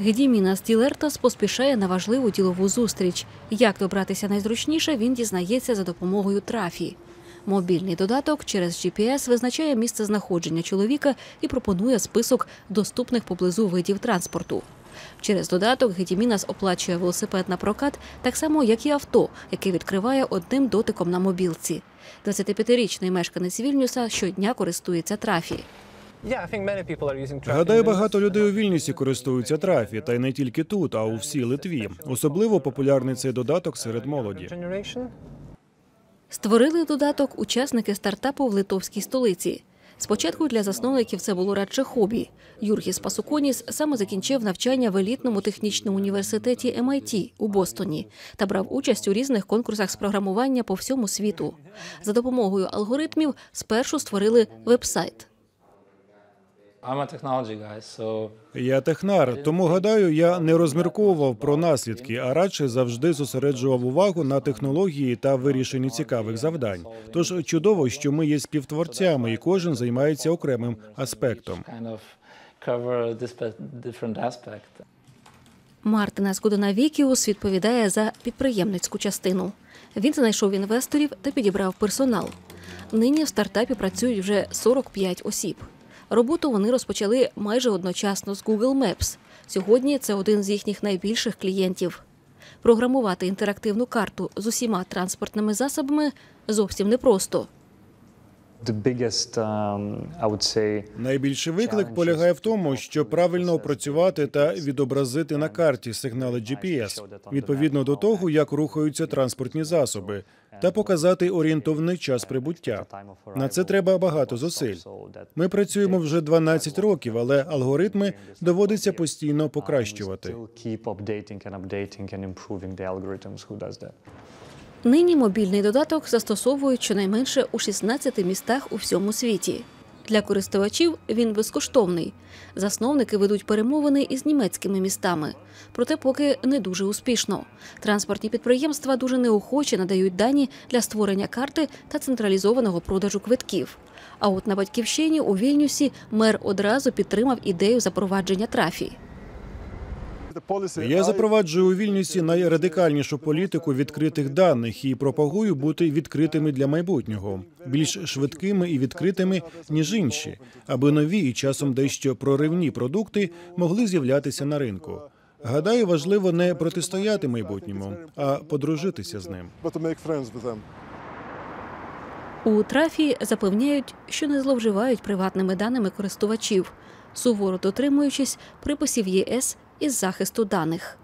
Гедімінас Ділертас поспішає на важливу ділову зустріч. Як добратися найзручніше, він дізнається за допомогою трафі. Мобільний додаток через GPS визначає місце знаходження чоловіка і пропонує список доступних поблизу видів транспорту. Через додаток Гедімінас оплачує велосипед на прокат так само, як і авто, яке відкриває одним дотиком на мобілці. 25-річний мешканець Вільнюса щодня користується трафі. Гадаю, багато людей у Вільнюсі користуються трафі, та й не тільки тут, а у всій Литві. Особливо популярний цей додаток серед молоді. Створили додаток учасники стартапу в литовській столиці. Спочатку для засновників це було радше хобі. Юргіс Пасуконіс саме закінчив навчання в елітному технічному університеті MIT у Бостоні та брав участь у різних конкурсах з програмування по всьому світу. За допомогою алгоритмів спершу створили веб-сайт. Я технар, тому гадаю, я не розмірковував про наслідки, а радше завжди зосереджував увагу на технології та вирішенні цікавих завдань. Тож чудово, що ми є співтворцями, і кожен займається окремим аспектом. Мартина Скудонавікіус відповідає за підприємницьку частину. Він знайшов інвесторів та підібрав персонал. Нині в стартапі працюють вже 45 осіб. Роботу вони розпочали майже одночасно з Google Maps. Сьогодні це один з їхніх найбільших клієнтів. Програмувати інтерактивну карту з усіма транспортними засобами зовсім непросто. Найбільший виклик полягає в тому, що правильно опрацювати та відобразити на карті сигнали GPS, відповідно до того, як рухаються транспортні засоби, та показати орієнтовний час прибуття. На це треба багато зусиль. Ми працюємо вже 12 років, але алгоритми доводиться постійно покращувати. Нині мобільний додаток застосовують щонайменше у 16 містах у всьому світі. Для користувачів він безкоштовний. Засновники ведуть перемовини із німецькими містами. Проте поки не дуже успішно. Транспортні підприємства дуже неохоче надають дані для створення карти та централізованого продажу квитків. А от на батьківщині у Вільнюсі мер одразу підтримав ідею запровадження трафі. Я запроваджую у Вільнюсі найрадикальнішу політику відкритих даних і пропагую бути відкритими для майбутнього, більш швидкими і відкритими ніж інші, аби нові і часом дещо проривні продукти могли з'являтися на ринку. Гадаю, важливо не протистояти майбутньому, а подружитися з ним. У трафі запевняють, що не зловживають приватними даними користувачів, суворо дотримуючись приписів ЄС із захисту даних.